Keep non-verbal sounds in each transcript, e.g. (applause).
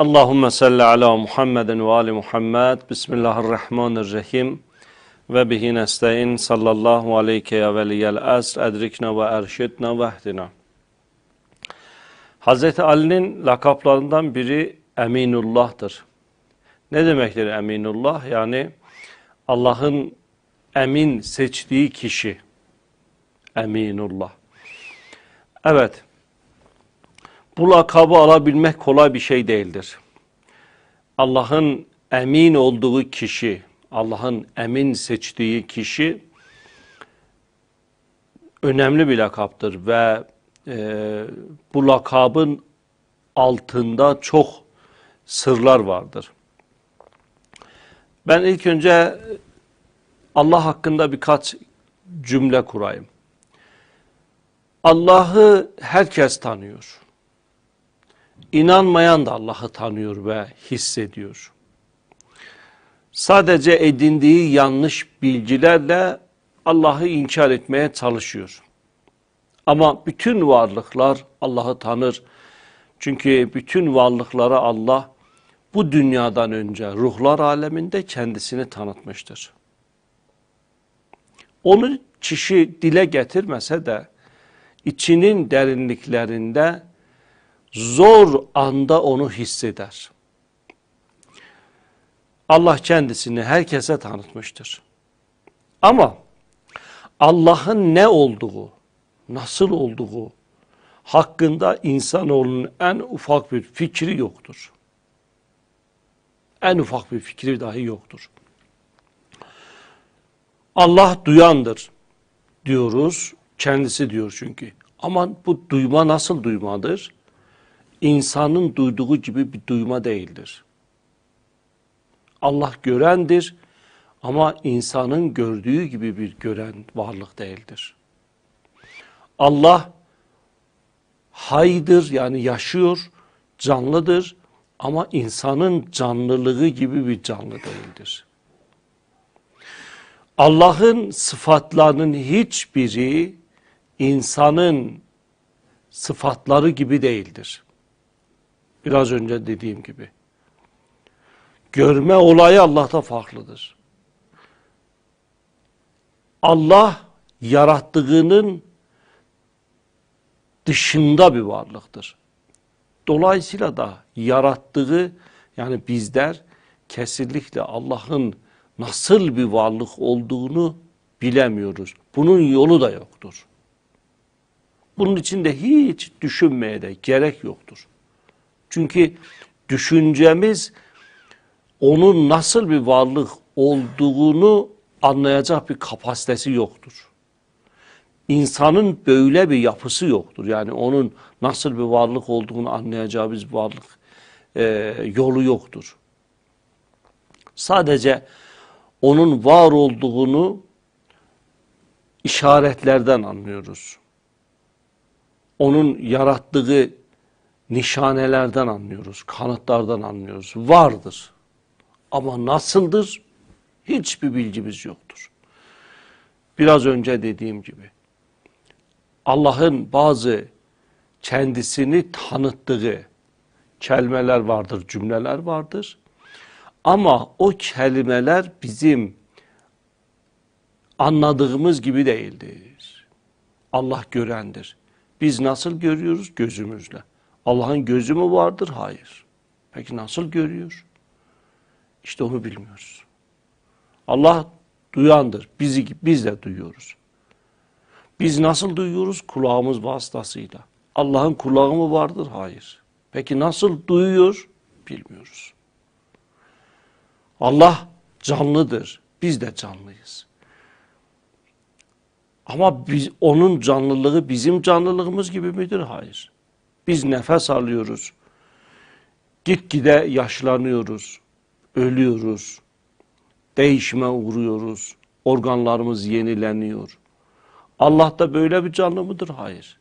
Allahümme salli ala Muhammedin ve ali Muhammed. Bismillahirrahmanirrahim. Ve bihi nestein sallallahu aleyke ya veliyel asr edrikna ve erşidna ve ehdina. Hazreti Ali'nin lakaplarından biri Eminullah'tır. Ne demektir Eminullah? Yani Allah'ın emin seçtiği kişi. Eminullah. Evet. Bu lakabı alabilmek kolay bir şey değildir. Allah'ın emin olduğu kişi, Allah'ın emin seçtiği kişi önemli bir lakaptır ve e, bu lakabın altında çok sırlar vardır. Ben ilk önce Allah hakkında birkaç cümle kurayım. Allah'ı herkes tanıyor. İnanmayan da Allah'ı tanıyor ve hissediyor. Sadece edindiği yanlış bilgilerle Allah'ı inkar etmeye çalışıyor. Ama bütün varlıklar Allah'ı tanır. Çünkü bütün varlıklara Allah bu dünyadan önce ruhlar aleminde kendisini tanıtmıştır. Onu kişi dile getirmese de içinin derinliklerinde zor anda onu hisseder. Allah kendisini herkese tanıtmıştır. Ama Allah'ın ne olduğu, nasıl olduğu hakkında insanoğlunun en ufak bir fikri yoktur. En ufak bir fikri dahi yoktur. Allah duyandır diyoruz. Kendisi diyor çünkü. Ama bu duyma nasıl duymadır? İnsanın duyduğu gibi bir duyma değildir. Allah görendir ama insanın gördüğü gibi bir gören varlık değildir. Allah haydır yani yaşıyor, canlıdır ama insanın canlılığı gibi bir canlı değildir. Allah'ın sıfatlarının hiçbiri insanın sıfatları gibi değildir. Biraz önce dediğim gibi. Görme olayı Allah'ta farklıdır. Allah yarattığının dışında bir varlıktır. Dolayısıyla da yarattığı yani bizler kesinlikle Allah'ın nasıl bir varlık olduğunu bilemiyoruz. Bunun yolu da yoktur. Bunun için de hiç düşünmeye de gerek yoktur. Çünkü düşüncemiz onun nasıl bir varlık olduğunu anlayacak bir kapasitesi yoktur. İnsanın böyle bir yapısı yoktur. Yani onun nasıl bir varlık olduğunu anlayacağı bir varlık e, yolu yoktur. Sadece onun var olduğunu işaretlerden anlıyoruz. Onun yarattığı nişanelerden anlıyoruz, kanıtlardan anlıyoruz. Vardır. Ama nasıldır? Hiçbir bilgimiz yoktur. Biraz önce dediğim gibi Allah'ın bazı kendisini tanıttığı kelimeler vardır, cümleler vardır. Ama o kelimeler bizim anladığımız gibi değildir. Allah görendir. Biz nasıl görüyoruz? Gözümüzle. Allah'ın gözü mü vardır? Hayır. Peki nasıl görüyor? İşte onu bilmiyoruz. Allah duyandır. Bizi, biz de duyuyoruz. Biz nasıl duyuyoruz? Kulağımız vasıtasıyla. Allah'ın kulağı mı vardır? Hayır. Peki nasıl duyuyor? Bilmiyoruz. Allah canlıdır. Biz de canlıyız. Ama biz, onun canlılığı bizim canlılığımız gibi midir? Hayır. Biz nefes alıyoruz. Gitgide yaşlanıyoruz. Ölüyoruz. Değişime uğruyoruz. Organlarımız yenileniyor. Allah da böyle bir canlı mıdır? Hayır.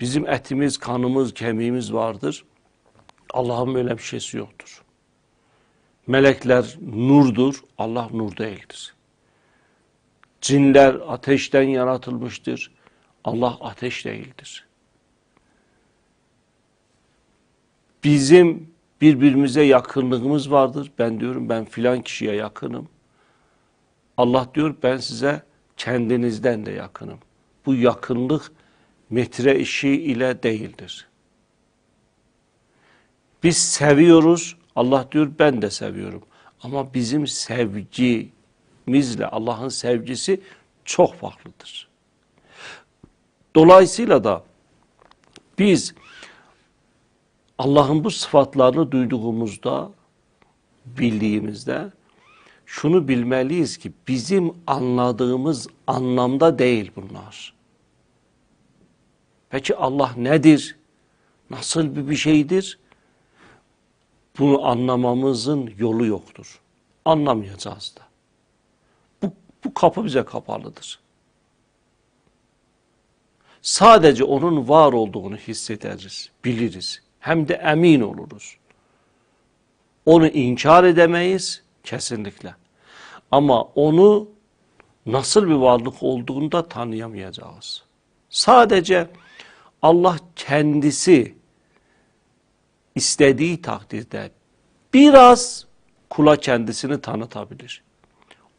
Bizim etimiz, kanımız, kemiğimiz vardır. Allah'ın böyle bir şeysi yoktur. Melekler nurdur, Allah nur değildir. Cinler ateşten yaratılmıştır, Allah ateş değildir. Bizim birbirimize yakınlığımız vardır. Ben diyorum ben filan kişiye yakınım. Allah diyor ben size kendinizden de yakınım. Bu yakınlık metre işi ile değildir. Biz seviyoruz. Allah diyor ben de seviyorum. Ama bizim sevgimizle Allah'ın sevgisi çok farklıdır. Dolayısıyla da biz Allah'ın bu sıfatlarını duyduğumuzda, bildiğimizde şunu bilmeliyiz ki bizim anladığımız anlamda değil bunlar. Peki Allah nedir? Nasıl bir bir şeydir? Bunu anlamamızın yolu yoktur. Anlamayacağız da. Bu, bu kapı bize kapalıdır. Sadece onun var olduğunu hissederiz, biliriz. Hem de emin oluruz. Onu inkar edemeyiz kesinlikle. Ama onu nasıl bir varlık olduğunu da tanıyamayacağız. Sadece Allah kendisi istediği takdirde biraz kula kendisini tanıtabilir.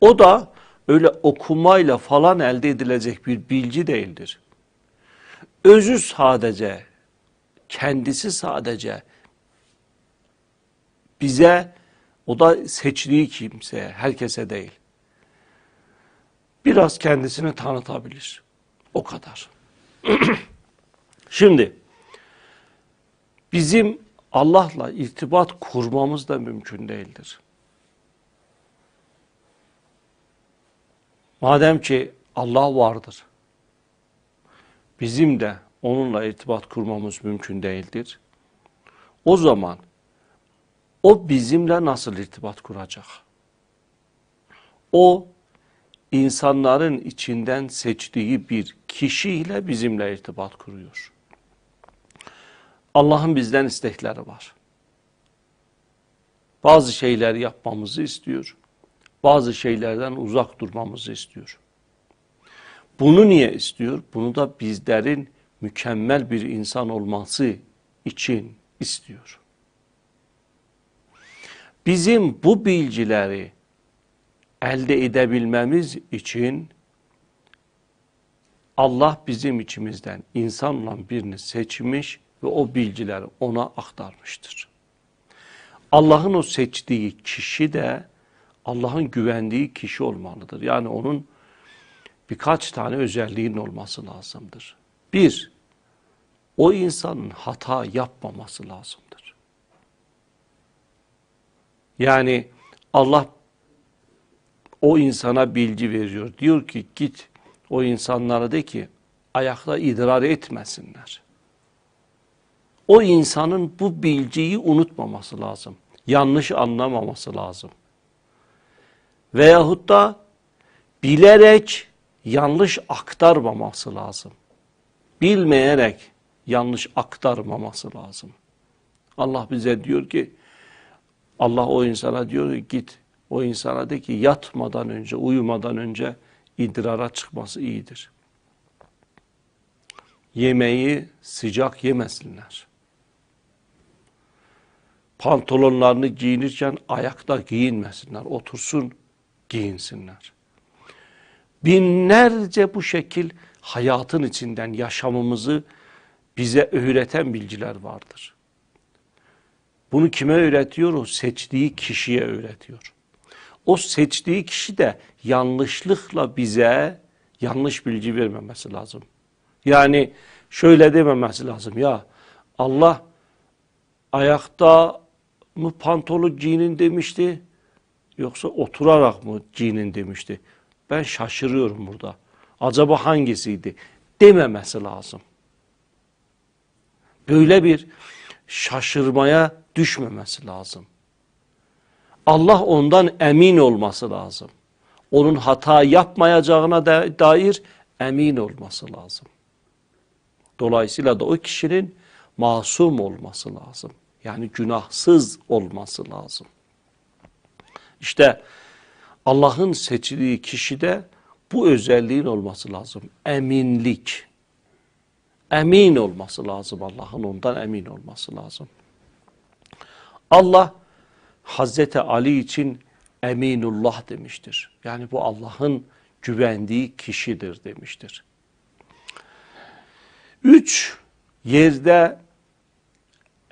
O da öyle okumayla falan elde edilecek bir bilgi değildir. Özü sadece, kendisi sadece bize, o da seçtiği kimseye, herkese değil. Biraz kendisini tanıtabilir. O kadar. (clears throat) Şimdi, bizim Allah'la irtibat kurmamız da mümkün değildir. Madem ki Allah vardır, bizim de onunla irtibat kurmamız mümkün değildir. O zaman o bizimle nasıl irtibat kuracak? O insanların içinden seçtiği bir kişiyle bizimle irtibat kuruyor. Allah'ın bizden istekleri var. Bazı şeyler yapmamızı istiyor. Bazı şeylerden uzak durmamızı istiyor. Bunu niye istiyor? Bunu da bizlerin mükemmel bir insan olması için istiyor. Bizim bu bilgileri elde edebilmemiz için Allah bizim içimizden insan olan birini seçmiş ve o bilgileri ona aktarmıştır. Allah'ın o seçtiği kişi de Allah'ın güvendiği kişi olmalıdır. Yani onun birkaç tane özelliğinin olması lazımdır. Bir, o insanın hata yapmaması lazımdır. Yani Allah o insana bilgi veriyor. Diyor ki git o insanlara de ki ayakta idrar etmesinler. O insanın bu bilgiyi unutmaması lazım. Yanlış anlamaması lazım. Veyahut da bilerek yanlış aktarmaması lazım. Bilmeyerek yanlış aktarmaması lazım. Allah bize diyor ki, Allah o insana diyor ki git o insana de ki yatmadan önce, uyumadan önce idrara çıkması iyidir. Yemeği sıcak yemesinler. Pantolonlarını giyinirken ayakta giyinmesinler. Otursun, giyinsinler. Binlerce bu şekil hayatın içinden yaşamımızı bize öğreten bilgiler vardır. Bunu kime öğretiyor? O seçtiği kişiye öğretiyor. O seçtiği kişi de yanlışlıkla bize yanlış bilgi vermemesi lazım. Yani şöyle dememesi lazım ya Allah ayakta mı pantolon giyinin demişti yoksa oturarak mı giyinin demişti. Ben şaşırıyorum burada. Acaba hangisiydi? Dememesi lazım. Böyle bir şaşırmaya düşmemesi lazım. Allah ondan emin olması lazım. Onun hata yapmayacağına dair emin olması lazım. Dolayısıyla da o kişinin masum olması lazım. Yani günahsız olması lazım. İşte Allah'ın seçtiği kişide bu özelliğin olması lazım. Eminlik. Emin olması lazım Allah'ın ondan emin olması lazım. Allah Hazreti Ali için Eminullah demiştir. Yani bu Allah'ın güvendiği kişidir demiştir. Üç, yerde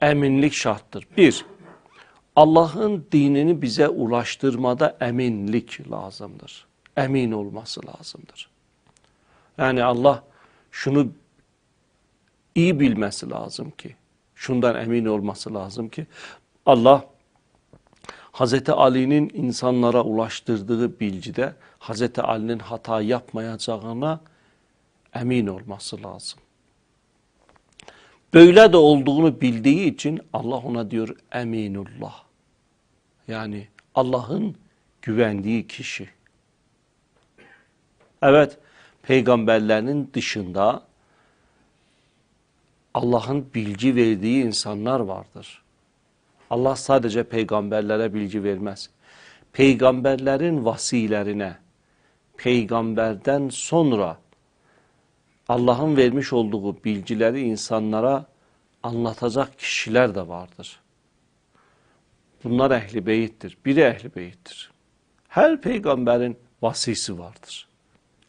eminlik şarttır. Bir, Allah'ın dinini bize ulaştırmada eminlik lazımdır. Emin olması lazımdır. Yani Allah şunu iyi bilmesi lazım ki, şundan emin olması lazım ki, Allah Hazreti Ali'nin insanlara ulaştırdığı bilgide Hazreti Ali'nin hata yapmayacağına emin olması lazım. Böyle de olduğunu bildiği için Allah ona diyor eminullah. Yani Allah'ın güvendiği kişi. Evet, peygamberlerinin dışında Allah'ın bilgi verdiği insanlar vardır. Allah sadece peygamberlere bilgi vermez. Peygamberlerin vasilerine, peygamberden sonra Allah'ın vermiş olduğu bilgileri insanlara anlatacak kişiler de vardır. Bunlar ehli beyittir. Biri ehli beyittir. Her peygamberin vasisi vardır.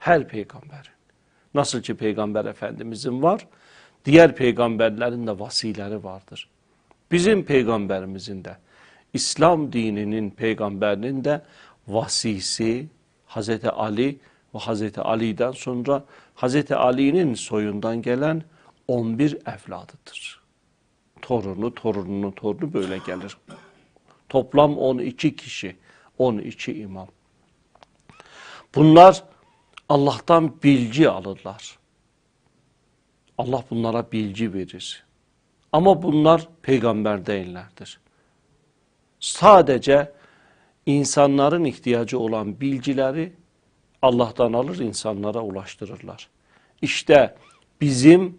Her peygamberin. Nasıl ki peygamber efendimizin var, diğer peygamberlerin de vasileri vardır. Bizim peygamberimizin de, İslam dininin peygamberinin de vasisi Hazreti Ali ve Hazreti Ali'den sonra Hazreti Ali'nin soyundan gelen 11 evladıdır. Torunu, torununun torunu böyle gelir. Toplam 12 kişi, 12 imam. Bunlar Allah'tan bilgi alırlar. Allah bunlara bilgi verir. Ama bunlar peygamber değillerdir. Sadece insanların ihtiyacı olan bilgileri Allah'tan alır insanlara ulaştırırlar. İşte bizim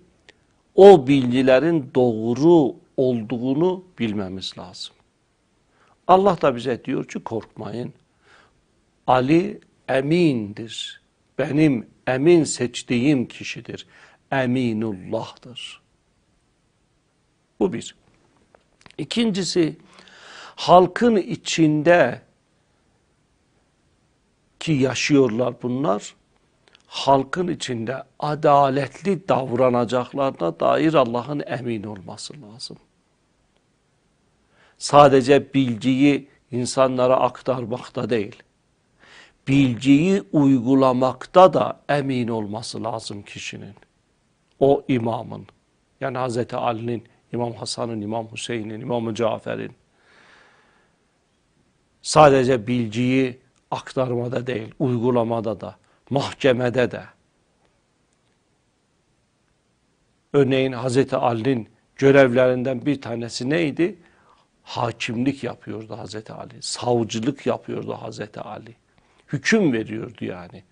o bilgilerin doğru olduğunu bilmemiz lazım. Allah da bize diyor ki korkmayın. Ali emindir. Benim emin seçtiğim kişidir. Eminullah'tır. Bu bir. İkincisi halkın içinde ki yaşıyorlar bunlar halkın içinde adaletli davranacaklarına dair Allah'ın emin olması lazım. Sadece bilgiyi insanlara aktarmakta değil, bilgiyi uygulamakta da emin olması lazım kişinin. O imamın, yani Hz. Ali'nin, İmam Hasan'ın, İmam Hüseyin'in, İmam Cafer'in. Sadece bilgiyi aktarmada değil, uygulamada da, mahkemede de. Örneğin Hazreti Ali'nin görevlerinden bir tanesi neydi? Hakimlik yapıyordu Hazreti Ali, savcılık yapıyordu Hazreti Ali. Hüküm veriyordu yani.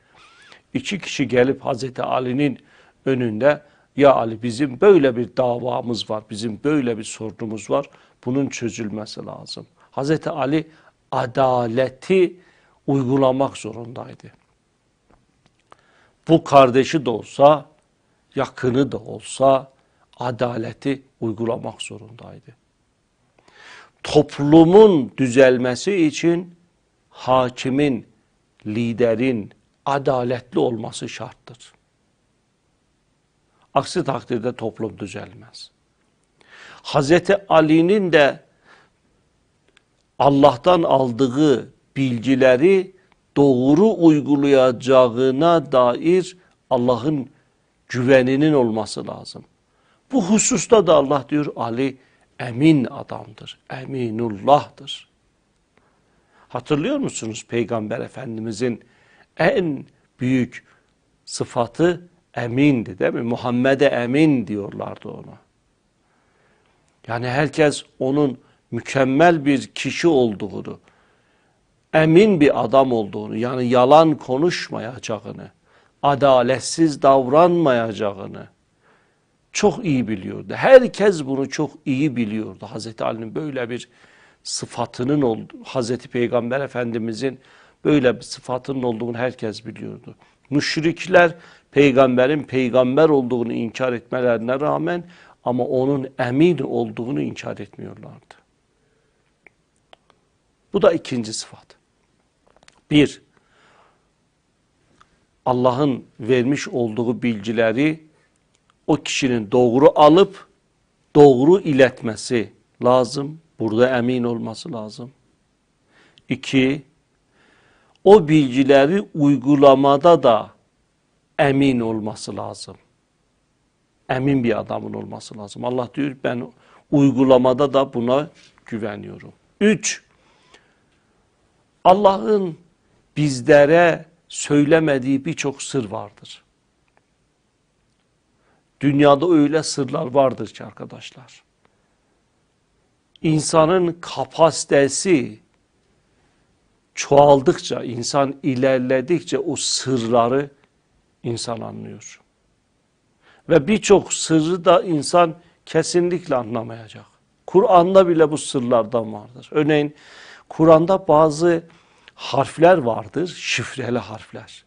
İki kişi gelip Hazreti Ali'nin önünde ya Ali bizim böyle bir davamız var, bizim böyle bir sorunumuz var, bunun çözülmesi lazım. Hazreti Ali adaleti uygulamak zorundaydı. Bu kardeşi de olsa, yakını da olsa adaleti uygulamak zorundaydı. Toplumun düzelmesi için hakimin, liderin adaletli olması şarttır. Aksi takdirde toplum düzelmez. Hazreti Ali'nin de Allah'tan aldığı bilgileri doğru uygulayacağına dair Allah'ın güveninin olması lazım. Bu hususta da Allah diyor Ali emin adamdır, eminullah'tır. Hatırlıyor musunuz Peygamber Efendimizin en büyük sıfatı emindi değil mi? Muhammed'e emin diyorlardı ona. Yani herkes onun mükemmel bir kişi olduğunu, emin bir adam olduğunu, yani yalan konuşmayacağını, adaletsiz davranmayacağını çok iyi biliyordu. Herkes bunu çok iyi biliyordu. Hazreti Ali'nin böyle bir sıfatının olduğu, Hazreti Peygamber Efendimizin böyle bir sıfatının olduğunu herkes biliyordu. Müşrikler peygamberin peygamber olduğunu inkar etmelerine rağmen ama onun emin olduğunu inkar etmiyorlardı. Bu da ikinci sıfat. Bir, Allah'ın vermiş olduğu bilgileri o kişinin doğru alıp doğru iletmesi lazım. Burada emin olması lazım. İki, o bilgileri uygulamada da emin olması lazım. Emin bir adamın olması lazım. Allah diyor ben uygulamada da buna güveniyorum. Üç, Allah'ın bizlere söylemediği birçok sır vardır. Dünyada öyle sırlar vardır ki arkadaşlar. İnsanın kapasitesi çoğaldıkça, insan ilerledikçe o sırları insan anlıyor. Ve birçok sırrı da insan kesinlikle anlamayacak. Kur'an'da bile bu sırlardan vardır. Örneğin Kur'an'da bazı harfler vardır, şifreli harfler.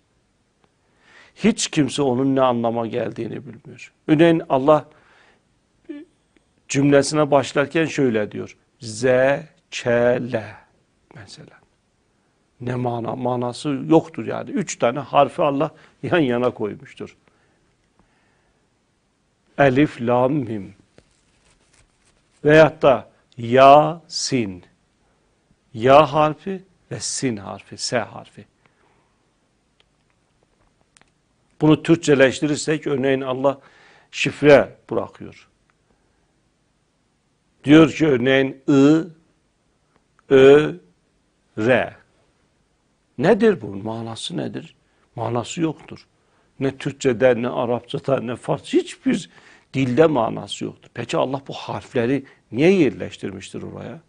Hiç kimse onun ne anlama geldiğini bilmiyor. Örneğin Allah cümlesine başlarken şöyle diyor. Z, Ç, L mesela. Ne mana? Manası yoktur yani. Üç tane harfi Allah yan yana koymuştur. Elif, Lam, Mim. Veyahut da Ya, Sin. Ya harfi ve Sin harfi, S harfi. Bunu Türkçeleştirirsek örneğin Allah şifre bırakıyor. Diyor ki örneğin I, Ö, R. Nedir bu? Manası nedir? Manası yoktur. Ne Türkçe'de, ne Arapça'da, ne Farsça hiçbir dilde manası yoktur. Peki Allah bu harfleri niye yerleştirmiştir oraya?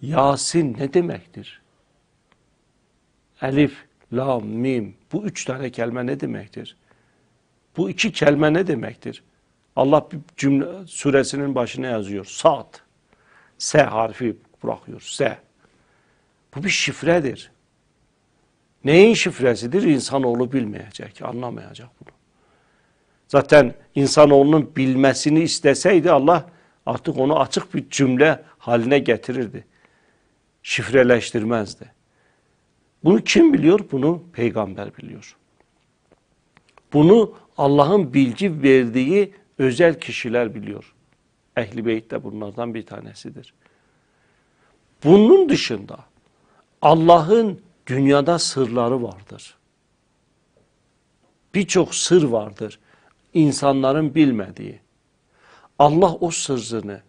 Yasin ne demektir? Elif, Lam, Mim bu üç tane kelime ne demektir? Bu iki kelime ne demektir? Allah bir cümle suresinin başına yazıyor. Saat. S harfi bırakıyor. S. Bu bir şifredir. Neyin şifresidir? İnsanoğlu bilmeyecek, anlamayacak bunu. Zaten insanoğlunun bilmesini isteseydi Allah artık onu açık bir cümle haline getirirdi. Şifreleştirmezdi. Bunu kim biliyor? Bunu peygamber biliyor. Bunu Allah'ın bilgi verdiği özel kişiler biliyor. Ehli Beyt de bunlardan bir tanesidir. Bunun dışında Allah'ın dünyada sırları vardır. Birçok sır vardır insanların bilmediği. Allah o sırrını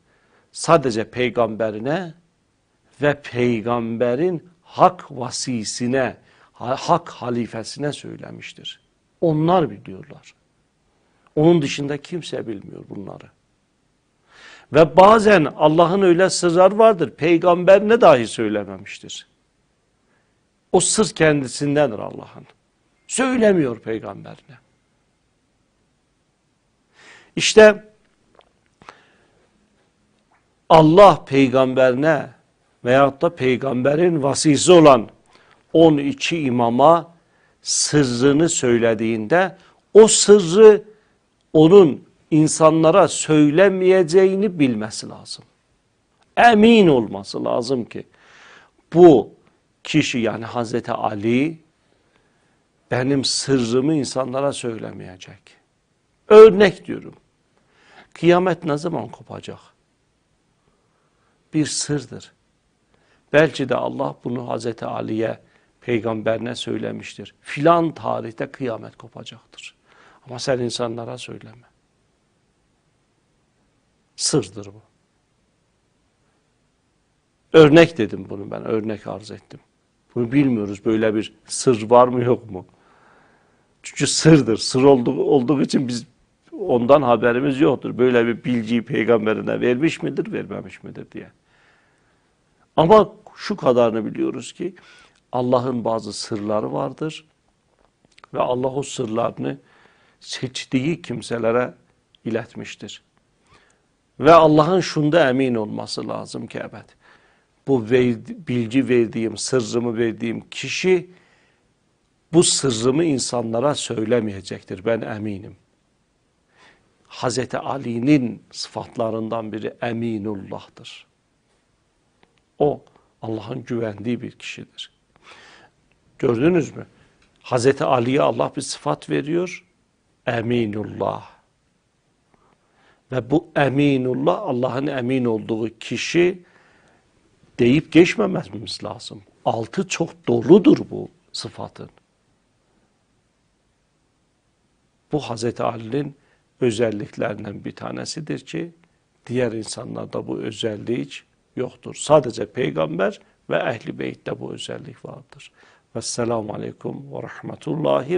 sadece peygamberine ve peygamberin hak vasisine, hak halifesine söylemiştir. Onlar biliyorlar. Onun dışında kimse bilmiyor bunları. Ve bazen Allah'ın öyle sırlar vardır, peygamberine dahi söylememiştir. O sır kendisindendir Allah'ın. Söylemiyor peygamberine. İşte Allah peygamberine veyahut da peygamberin vasisi olan 12 imama sırrını söylediğinde o sırrı onun insanlara söylemeyeceğini bilmesi lazım. Emin olması lazım ki bu kişi yani Hazreti Ali benim sırrımı insanlara söylemeyecek. Örnek diyorum. Kıyamet ne zaman kopacak? Bir sırdır. Belki de Allah bunu Hazreti Ali'ye, peygamberine söylemiştir. Filan tarihte kıyamet kopacaktır. Ama sen insanlara söyleme. Sırdır bu. Örnek dedim bunu ben, örnek arz ettim. Bunu bilmiyoruz, böyle bir sır var mı yok mu? Çünkü sırdır, sır olduğu, olduğu için biz ondan haberimiz yoktur. Böyle bir bilgiyi peygamberine vermiş midir, vermemiş midir diye. Ama şu kadarını biliyoruz ki Allah'ın bazı sırları vardır ve Allah o sırlarını seçtiği kimselere iletmiştir. Ve Allah'ın şunda emin olması lazım ki evet bu bilgi verdiğim, sırrımı verdiğim kişi bu sırrımı insanlara söylemeyecektir. Ben eminim. Hazreti Ali'nin sıfatlarından biri Eminullah'tır. O Allah'ın güvendiği bir kişidir. Gördünüz mü? Hazreti Ali'ye Allah bir sıfat veriyor. Eminullah. Ve bu eminullah Allah'ın emin olduğu kişi deyip geçmememiz lazım. Altı çok doludur bu sıfatın. Bu Hazreti Ali'nin özelliklerinden bir tanesidir ki diğer insanlarda bu özelliği hiç yoktur. Sadece peygamber ve ehli beytte bu özellik vardır. Vesselamu aleyküm ve rahmetullahi ve